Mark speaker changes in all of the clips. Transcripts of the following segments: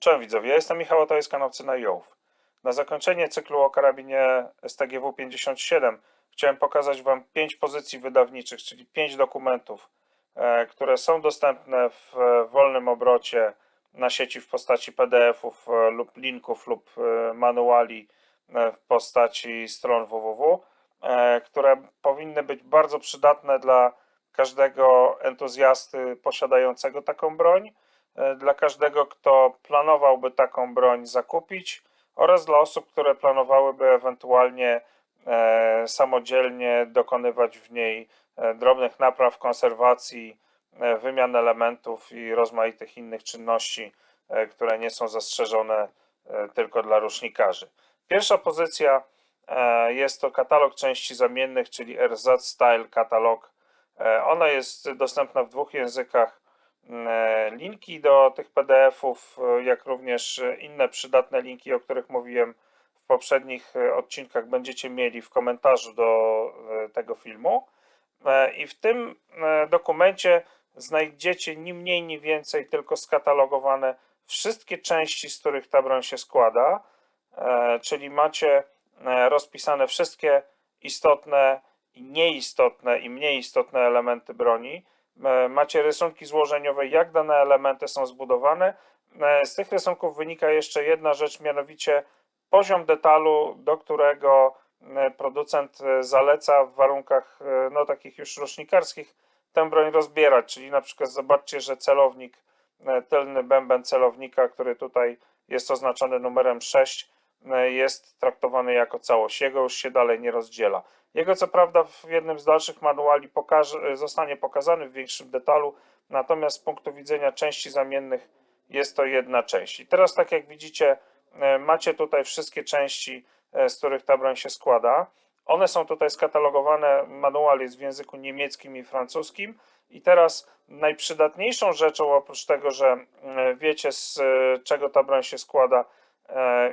Speaker 1: Cześć widzowie, ja jestem Michał, a to jest kanał Cyna i Ołów. Na zakończenie cyklu o karabinie STGW-57 chciałem pokazać Wam 5 pozycji wydawniczych, czyli 5 dokumentów, e, które są dostępne w e, wolnym obrocie na sieci w postaci PDF-ów e, lub linków lub manuali w postaci stron www, które powinny być bardzo przydatne dla każdego entuzjasty posiadającego taką broń dla każdego, kto planowałby taką broń zakupić oraz dla osób, które planowałyby ewentualnie e, samodzielnie dokonywać w niej e, drobnych napraw, konserwacji, e, wymian elementów i rozmaitych innych czynności, e, które nie są zastrzeżone e, tylko dla rusznikarzy. Pierwsza pozycja e, jest to katalog części zamiennych, czyli RZ Style Katalog. E, Ona jest dostępna w dwóch językach. E, Linki do tych PDF-ów, e, jak również inne przydatne linki, o których mówiłem w poprzednich e, odcinkach, będziecie mieli w komentarzu do tego filmu. I w tym dokumencie znajdziecie ni mniej, ni więcej, tylko skatalogowane wszystkie części, z których ta broń się składa. Czyli macie rozpisane wszystkie istotne i nieistotne i mniej istotne elementy broni. E, Macie rysunki złożeniowe, jak dane elementy są zbudowane. E, Z tych rysunków wynika jeszcze jedna rzecz, mianowicie poziom detalu, do którego e, producent zaleca w warunkach no, takich już rusznikarskich tę broń rozbierać. Czyli na przykład zobaczcie, że celownik, tylny bęben celownika, który tutaj jest oznaczony numerem 6, e, jest traktowany jako całość. Jego już się dalej nie rozdziela. Jego co prawda w jednym z dalszych manuali pokaże, zostanie pokazany w większym detalu, natomiast z punktu widzenia części zamiennych jest to jedna część. I teraz tak jak widzicie, e, macie tutaj wszystkie części, e, z których ta broń się składa. One są tutaj skatalogowane, manual jest w języku niemieckim i francuskim. I teraz najprzydatniejszą rzeczą, oprócz tego, że e, wiecie z czego ta broń się składa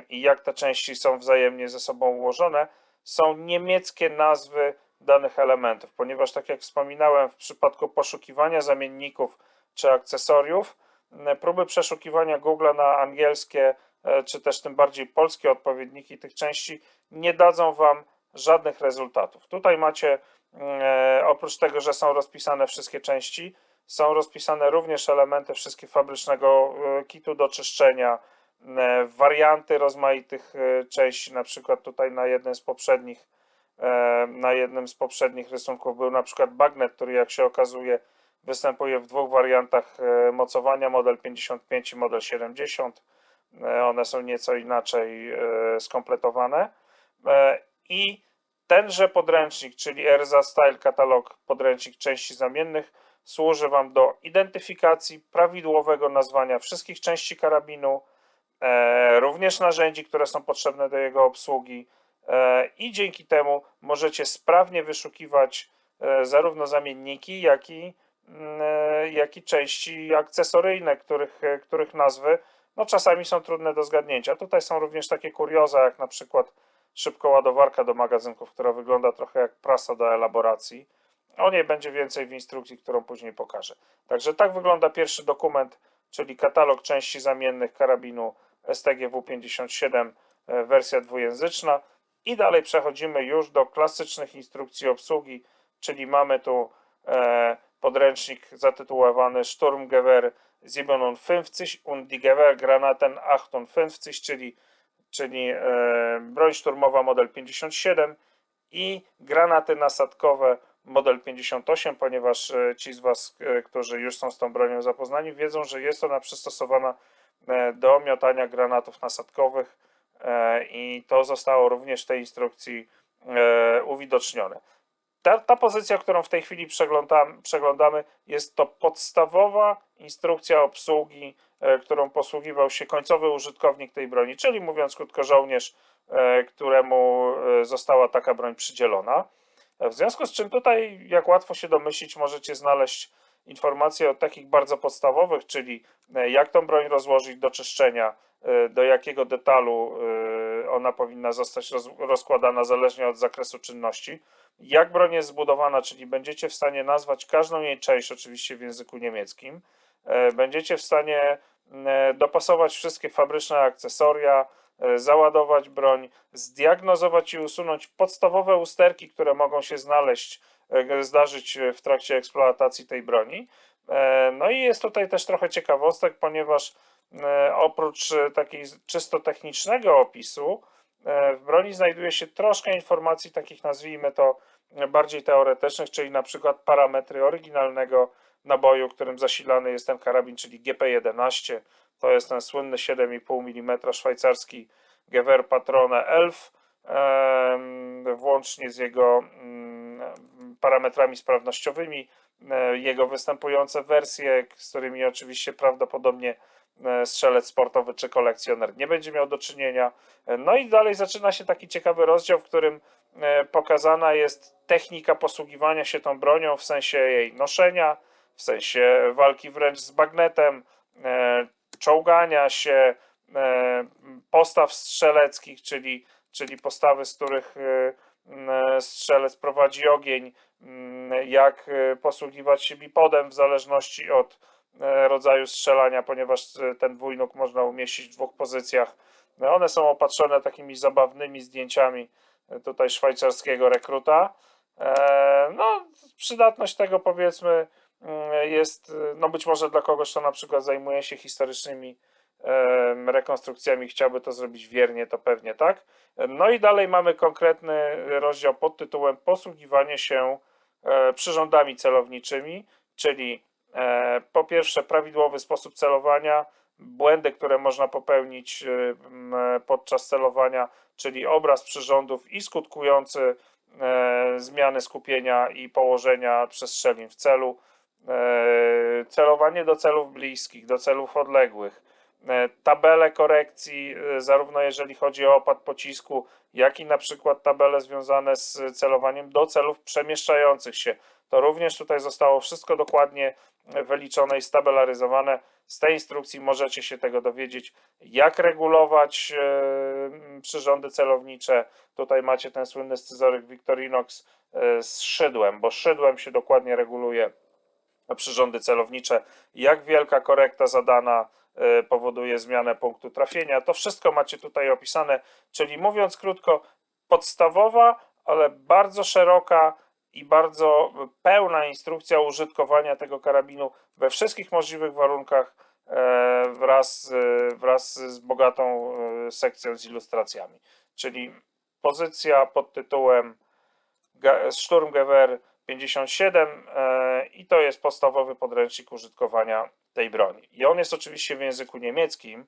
Speaker 1: i jak te części są wzajemnie ze sobą ułożone, są niemieckie nazwy danych elementów, ponieważ tak jak wspominałem, w przypadku poszukiwania zamienników czy akcesoriów, próby przeszukiwania Google na angielskie e, czy też tym bardziej polskie odpowiedniki tych części nie dadzą Wam żadnych rezultatów. Tutaj macie, e, oprócz tego, że są rozpisane wszystkie części, są rozpisane również elementy wszystkie fabrycznego e, kitu do czyszczenia, e, warianty rozmaitych e, części, na przykład tutaj na jednym z poprzednich e, na jednym z poprzednich rysunków był na przykład bagnet, który jak się okazuje występuje w dwóch wariantach e, mocowania, model 55 i model 70. E, One są nieco inaczej e, skompletowane. E, I tenże podręcznik, czyli ERZA Style Katalog, podręcznik części zamiennych, służy Wam do identyfikacji prawidłowego nazwania wszystkich części karabinu, e, również narzędzi, które są potrzebne do jego obsługi e, i dzięki temu możecie sprawnie wyszukiwać e, zarówno zamienniki, jak i, mm, e, jak i części akcesoryjne, których, e, których nazwy no, czasami są trudne do zgadnięcia. Tutaj są również takie kurioza, jak na przykład szybkoładowarka do magazynków, która wygląda trochę jak prasa do elaboracji. O niej będzie więcej w instrukcji, którą później pokażę. Także tak wygląda pierwszy dokument, czyli katalog części zamiennych karabinu STGW-57, e, wersja dwujęzyczna. I dalej przechodzimy już do klasycznych instrukcji obsługi, czyli mamy tu e, podręcznik zatytułowany Sturmgewehr 57 und die Gewehrgranaten 58, czyli, czyli e, broń szturmowa model 57 i granaty nasadkowe model 58, ponieważ ci z Was, którzy już są z tą bronią zapoznani, wiedzą, że jest ona przystosowana do miotania granatów nasadkowych e, i to zostało również w tej instrukcji e, uwidocznione. Ta, ta pozycja, którą w tej chwili przeglądam, przeglądamy, jest to podstawowa instrukcja obsługi, e, którą posługiwał się końcowy użytkownik tej broni, czyli mówiąc krótko, żołnierz, e, któremu e, została taka broń przydzielona. E, W związku z czym tutaj, jak łatwo się domyślić, możecie znaleźć informacje o takich bardzo podstawowych, czyli e, jak tą broń rozłożyć do czyszczenia, e, do jakiego detalu e, ona powinna zostać roz, rozkładana zależnie od zakresu czynności, jak broń jest zbudowana, czyli będziecie w stanie nazwać każdą jej część, oczywiście w języku niemieckim, będziecie w stanie dopasować wszystkie fabryczne akcesoria, załadować broń, zdiagnozować i usunąć podstawowe usterki, które mogą się znaleźć, zdarzyć w trakcie eksploatacji tej broni. E, No i jest tutaj też trochę ciekawostek, ponieważ e, oprócz e, takiej czysto technicznego opisu, e, w broni znajduje się troszkę informacji takich, nazwijmy to, bardziej teoretycznych, czyli na przykład parametry oryginalnego naboju, którym zasilany jest ten karabin, czyli GP11. To jest ten słynny 7,5 mm szwajcarski Gewehr Patrone Elf, włącznie z jego mm, parametrami sprawnościowymi, e, jego występujące wersje, z którymi oczywiście prawdopodobnie e, strzelec sportowy czy kolekcjoner nie będzie miał do czynienia. E, No i dalej zaczyna się taki ciekawy rozdział, w którym pokazana jest technika posługiwania się tą bronią w sensie jej noszenia, w sensie walki wręcz z bagnetem, czołgania się, postaw strzeleckich, czyli, czyli postawy, z których strzelec prowadzi ogień, jak e, posługiwać się bipodem w zależności od e, rodzaju strzelania, ponieważ e, ten dwójnóg można umieścić w dwóch pozycjach. No, One są opatrzone takimi zabawnymi zdjęciami tutaj szwajcarskiego rekruta. No, przydatność tego powiedzmy mm, jest, no być może dla kogoś, kto na przykład zajmuje się historycznymi rekonstrukcjami, chciałby to zrobić wiernie, to pewnie tak. No i dalej mamy konkretny rozdział pod tytułem Posługiwanie się e, przyrządami celowniczymi, czyli e, po pierwsze prawidłowy sposób celowania, błędy, które można popełnić e, podczas celowania, czyli obraz przyrządów i skutkujący zmiany skupienia i położenia przestrzelin w celu, celowanie do celów bliskich, do celów odległych, tabele korekcji, e, zarówno jeżeli chodzi o opad pocisku, jak i na przykład tabele związane z celowaniem do celów przemieszczających się. To również tutaj zostało wszystko dokładnie wyliczone i stabelaryzowane. Z tej instrukcji możecie się tego dowiedzieć, jak regulować e, przyrządy celownicze. Tutaj macie ten słynny scyzoryk Victorinox e, z szydłem, bo szydłem się dokładnie reguluje przyrządy celownicze, jak wielka korekta zadana e, powoduje zmianę punktu trafienia. To wszystko macie tutaj opisane, czyli mówiąc krótko, podstawowa, ale bardzo szeroka i bardzo pełna instrukcja użytkowania tego karabinu we wszystkich możliwych warunkach e, wraz, wraz z bogatą e, sekcją z ilustracjami. Czyli pozycja pod tytułem Sturmgewehr 57 e, i to jest podstawowy podręcznik użytkowania tej broni. I on jest oczywiście w języku niemieckim,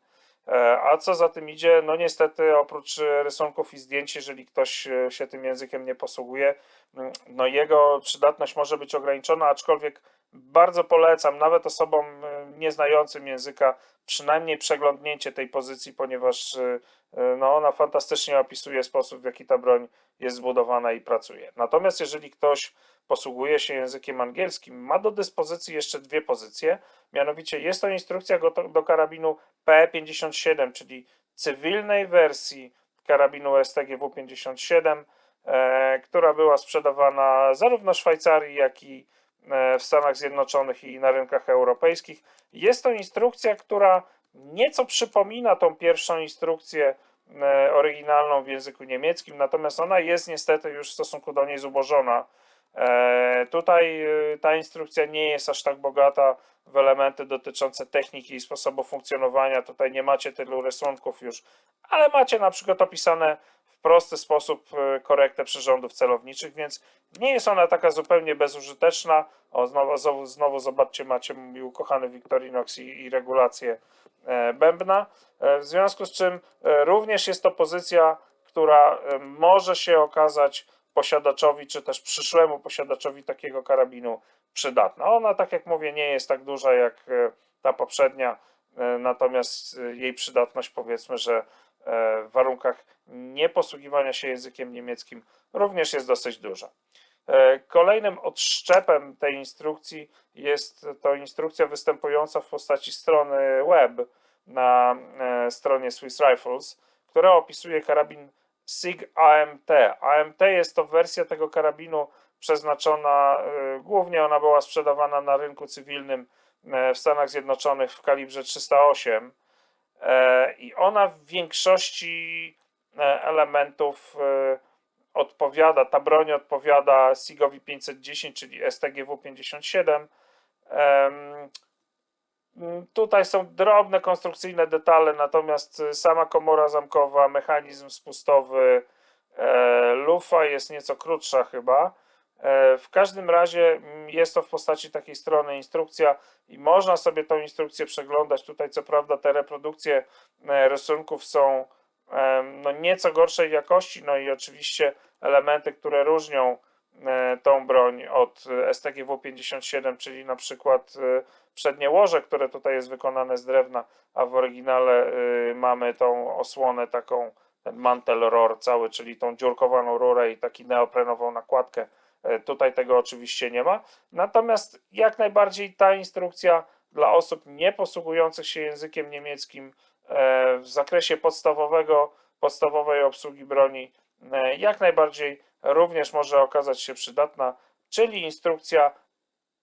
Speaker 1: e, a co za tym idzie, no niestety oprócz rysunków i zdjęć, jeżeli ktoś e, się tym językiem nie posługuje, mm, no jego przydatność może być ograniczona, aczkolwiek bardzo polecam nawet osobom e, nieznającym języka przynajmniej przeglądnięcie tej pozycji, ponieważ e, e, no, ona fantastycznie opisuje sposób, w jaki ta broń jest zbudowana i pracuje. Natomiast jeżeli ktoś posługuje się językiem angielskim, ma do dyspozycji jeszcze dwie pozycje, mianowicie jest to instrukcja do karabinu PE57, czyli cywilnej wersji karabinu STGW57, e, która była sprzedawana zarówno w Szwajcarii, jak i w Stanach Zjednoczonych i na rynkach europejskich. Jest to instrukcja, która nieco przypomina tą pierwszą instrukcję e, oryginalną w języku niemieckim, natomiast ona jest niestety już w stosunku do niej zubożona. E, Tutaj e, ta instrukcja nie jest aż tak bogata w elementy dotyczące techniki i sposobu funkcjonowania. Tutaj nie macie tylu rysunków już, ale macie na przykład opisane prosty sposób e, korektę przyrządów celowniczych, więc nie jest ona taka zupełnie bezużyteczna. O, znowu, znowu, znowu zobaczcie, macie mój ukochany Victorinox i, i regulację e, bębna. E, W związku z czym również jest to pozycja, która może się okazać posiadaczowi, czy też przyszłemu posiadaczowi takiego karabinu przydatna. Ona, tak jak mówię, nie jest tak duża jak ta poprzednia, natomiast jej przydatność powiedzmy, że w warunkach nieposługiwania się językiem niemieckim również jest dosyć duża. E, Kolejnym odszczepem tej instrukcji jest to instrukcja występująca w postaci strony web na e, stronie Swiss Rifles, która opisuje karabin SIG AMT. AMT jest to wersja tego karabinu przeznaczona, e, głównie ona była sprzedawana na rynku cywilnym e, w Stanach Zjednoczonych w kalibrze 308 e, i ona w większości e, elementów e, odpowiada, ta broń odpowiada SIG-owi 510, czyli STGW 57. Em, Mm, Tutaj są drobne konstrukcyjne detale, natomiast sama komora zamkowa, mechanizm spustowy, e, lufa jest nieco krótsza chyba. E, w każdym razie mm, jest to w postaci takiej strony instrukcja i można sobie tą instrukcję przeglądać. Tutaj co prawda te reprodukcje e, rysunków są em, no nieco gorszej jakości, no i oczywiście elementy, które różnią e, tą broń od e, STGW 57, czyli na przykład e, przednie łoże, które tutaj jest wykonane z drewna, a w oryginale y, mamy tą osłonę taką, ten mantel ror cały, czyli tą dziurkowaną rurę i taki neoprenową nakładkę. Y, Tutaj tego oczywiście nie ma. Natomiast jak najbardziej ta instrukcja dla osób nie posługujących się językiem niemieckim e, w zakresie podstawowego, podstawowej obsługi broni e, jak najbardziej również może okazać się przydatna, czyli instrukcja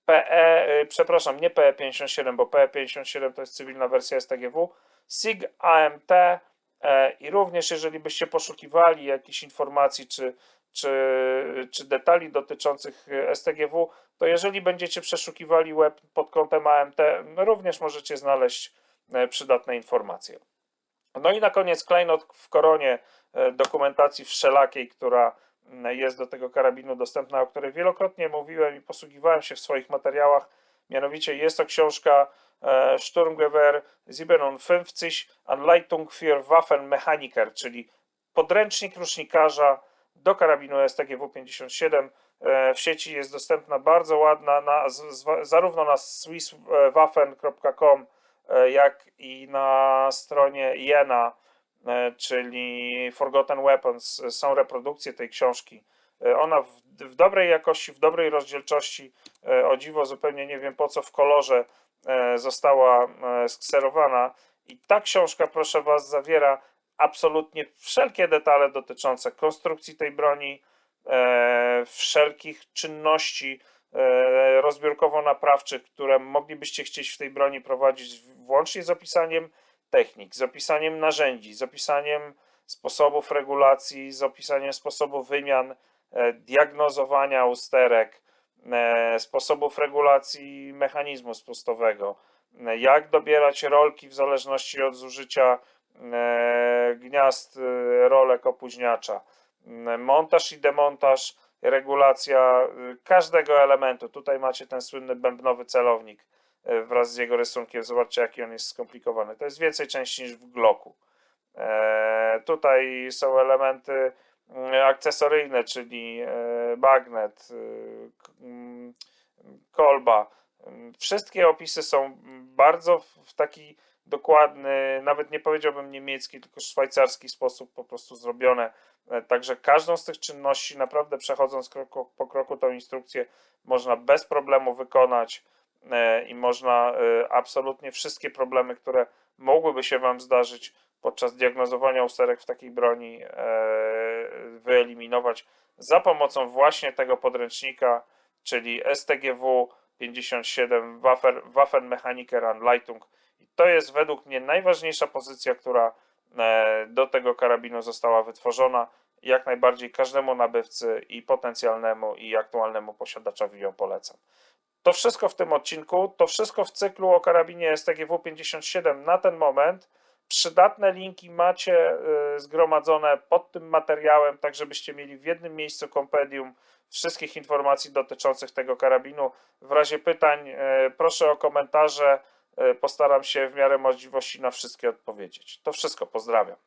Speaker 1: PE, przepraszam, nie PE57, bo PE57 to jest cywilna wersja STGW, SIG AMT e, i również jeżeli byście poszukiwali jakichś informacji czy, czy, czy detali dotyczących STGW, to jeżeli będziecie przeszukiwali web pod kątem AMT, również możecie znaleźć e, przydatne informacje. No i na koniec klejnot w koronie e, dokumentacji wszelakiej, która jest do tego karabinu dostępna, o której wielokrotnie mówiłem i posługiwałem się w swoich materiałach. Mianowicie jest to książka e, Sturmgewehr 57 Anleitung für Waffenmechaniker, czyli podręcznik rusznikarza do karabinu STGW-57. E, W sieci jest dostępna bardzo ładna, na, zarówno na swisswaffen.com, e, jak i na stronie Jena, e, czyli Forgotten Weapons. Są reprodukcje tej książki. Ona w, w dobrej jakości, w dobrej rozdzielczości, o dziwo zupełnie nie wiem po co w kolorze została skserowana. I ta książka, proszę Was, zawiera absolutnie wszelkie detale dotyczące konstrukcji tej broni, e, wszelkich czynności e, rozbiórkowo-naprawczych, które moglibyście chcieć w tej broni prowadzić, włącznie z opisaniem technik, z opisaniem narzędzi, z opisaniem sposobów regulacji, z opisaniem sposobu wymian, e, diagnozowania usterek, sposobów regulacji mechanizmu spustowego, jak dobierać rolki w zależności od zużycia gniazd e, rolek opóźniacza, m, montaż i demontaż, regulacja e, każdego elementu. Tutaj macie ten słynny bębnowy celownik e, wraz z jego rysunkiem. Zobaczcie, jaki on jest skomplikowany. To jest więcej części niż w Glocku. E, Tutaj są elementy akcesoryjne, czyli e, e, mm, kolba. Wszystkie opisy są bardzo w taki dokładny, nawet nie powiedziałbym niemiecki, tylko szwajcarski sposób po prostu zrobione. E, Także każdą z tych czynności, naprawdę przechodząc kroku po kroku tą instrukcję, można bez problemu wykonać e, i można e, absolutnie wszystkie problemy, które mogłyby się Wam zdarzyć podczas diagnozowania usterek w takiej broni, wyeliminować za pomocą właśnie tego podręcznika, czyli STGW 57 Waffen, Waffenmechaniker Anleitung. To jest według mnie najważniejsza pozycja, która e, do tego karabinu została wytworzona. Jak najbardziej każdemu nabywcy i potencjalnemu i aktualnemu posiadaczowi ją polecam. To wszystko w tym odcinku, to wszystko w cyklu o karabinie STGW 57 na ten moment. Przydatne linki macie y, zgromadzone pod tym materiałem, tak żebyście mieli w jednym miejscu kompendium wszystkich informacji dotyczących tego karabinu. W razie pytań y, proszę o komentarze. Y, Postaram się w miarę możliwości na wszystkie odpowiedzieć. To wszystko, pozdrawiam.